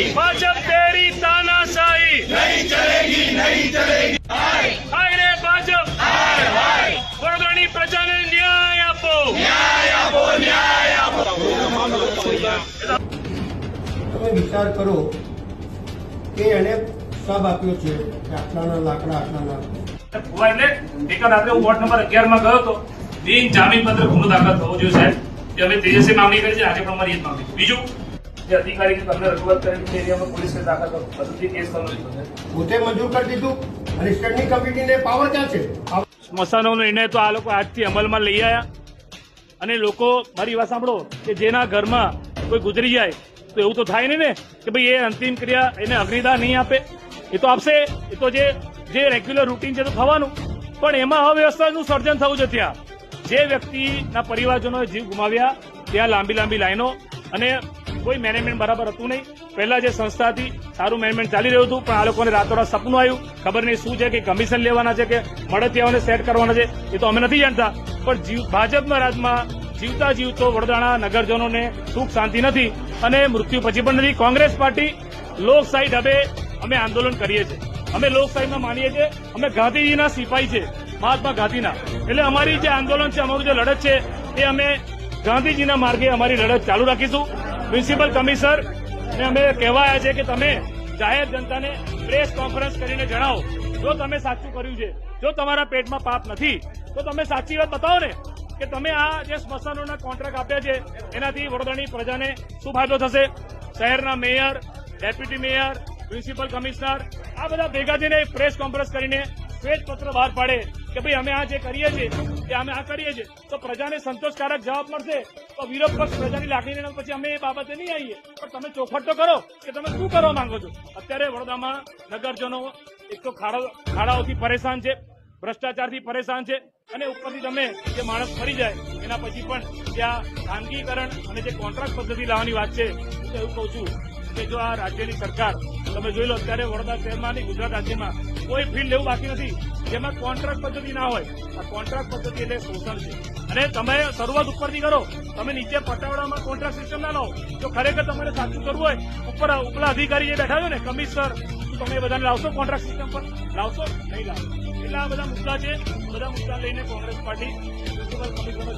ભાજપ તેરી તાનાશાહી नहीं चलेगी नहीं चलेगी હાય રે ભાજપ વડોદરાની પ્રજાને ન્યાય આપો न्याय आपो न्याय आपो તમે વિચાર કરો કે એને સબ આપ્યો છે કે આટલાના લાકડા આટલાના હુઆ એટલે એક રાત્રે હું વોર્ડ નંબર અગિયાર માં ગયો હતો બિન જામીન પત્ર ગુનો દાખલ થવો જોઈએ સાહેબ જે અમે તેજસ્વી માંગણી કરી છે આજે પણ અમારી એ જ માંગણી છે. બીજું જે અધિકારી છે તમને રજૂઆત કરેલી છે એરિયામાં પોલીસ કેસ દાખલ કરો. બધું કેસ કરો પોતે મંજૂર કરી દીધું. અને સ્ટેન્ડિંગ કમિટીને પાવર ક્યાં છે? આ સ્મશાનોનો નિર્ણય તો આ લોકો આજથી અમલમાં લઈ આવ્યા અને લોકો મારી વાત સાંભળો કે જેના ઘરમાં કોઈ ગુજરી જાય તો એવું તો થાય નહીં ને કે ભાઈ એ અંતિમ ક્રિયા એને અગ્નિદાન નહીં આપે. એ તો આપશે. એ તો જે જે રેગ્યુલર રૂટીન છે તો થવાનું. પણ એમાં અવ્યવસ્થાનું સર્જન થવું છે ત્યાં. જે વ્યક્તિના પરિવારજનોએ જીવ ગુમાવ્યા ત્યાં લાંબી લાંબી લાઈનો અને કોઈ મેનેજમેન્ટ બરાબર હતું નહીં. પહેલા જે સંસ્થા હતી, સારું મેનેજમેન્ટ ચાલી રહ્યું હતું, પણ આ લોકોને રાતોરાત સપનું આવ્યું. ખબર નહીં શું છે કે કમિશન લેવાના છે કે મળતિયાઓને સેટ કરવાના છે, એ તો અમે નથી જાણતા. પણ ભાજપના રાજમાં જીવતા જીવતો વડોદરાના નગરજનોને સુખ શાંતિ નથી અને મૃત્યુ પછી પણ નથી. કોંગ્રેસ પાર્ટી લોકશાહી ઢબે અમે આંદોલન કરીએ છીએ. અમે લોકશાહીમાં માનીએ છીએ, અમે ગાંધીજીના સિપાહી છે, મહાત્મા ગાંધીના. એટલે અમારી જે આંદોલન છે, અમારું જે લડત છે, એ અમે ગાંધીજીના માર્ગે અમારી લડત ચાલુ રાખીશું. મ્યુનિસિપલ કમિશનર ને અમે કહેવાયા છે કે તમે જાહેર જનતાને પ્રેસ કોન્ફરન્સ કરીને જણાવો. જો તમે સાચું કર્યું છે, જો તમારા પેટમાં પાપ નથી, તો તમે સાચી વાત બતાવો ને કે તમે આ જે સ્મશાનોના કોન્ટ્રાક્ટ આપ્યા છે, એનાથી વડોદરાની પ્રજાને શું ફાયદો થશે? શહેરના mayor, deputy mayor, municipal commissioner, આ બધા ભેગા થઈને પ્રેસ કોન્ફરન્સ કરીને શ્વેતપત્ર બહાર પાડે. કે ભાઈ અમે આ જે કરીએ છીએ કે અમે આ કરીએ છીએ, તો પ્રજાને સંતોષકારક જવાબ મળશે. તો વિરોધ પક્ષ પ્રજાની લાગણીને પછી અમે એ બાબતે નહીં આવીએ. પણ તમે ચોખટ તો કરો કે તમે શું કરવા માંગો છો? અત્યારે વડોદરામાં નગરજનો એક તો ખાડા, ખાડાઓથી પરેશાન છે, ભ્રષ્ટાચારથી પરેશાન છે, અને ઉપરથી તમે જે માણસ ફરી જાય, એના પછી પણ ત્યાં ખાનગીકરણ અને જે કોન્ટ્રાક્ટ પદ્ધતિ લાવવાની વાત છે, હું એવું કહું છું કે જો આ રાજ્યની સરકાર, તમે જોઈ લો, અત્યારે વડોદરા શહેરમાં અને ગુજરાત રાજ્યમાં કોઈ ફિલ્ડ એવું બાકી નથી. જેમાં કોન્ટ્રાક્ટ પદ્ધતિ ના હોય, આ કોન્ટ્રાક્ટ પદ્ધતિ એટલે શોષણ છે. અને તમે શરૂઆત ઉપરથી કરો, તમે નીચે પટાવડામાં કોન્ટ્રાક્ટ સિસ્ટમ ના લો. જો ખરેખર તમારે સાચું કરવું હોય, ઉપર ઉપલા અધિકારી જે બેઠા છો ને, કમિશનર તમે બધાને લાવશો કોન્ટ્રાક્ટ સિસ્ટમ પર. લાવશો? નહીં લાવો એટલે આ બધા મુદ્દા છે. બધા મુદ્દા લઈને કોંગ્રેસ પાર્ટી, મ્યુનિસિપલ કમિશનર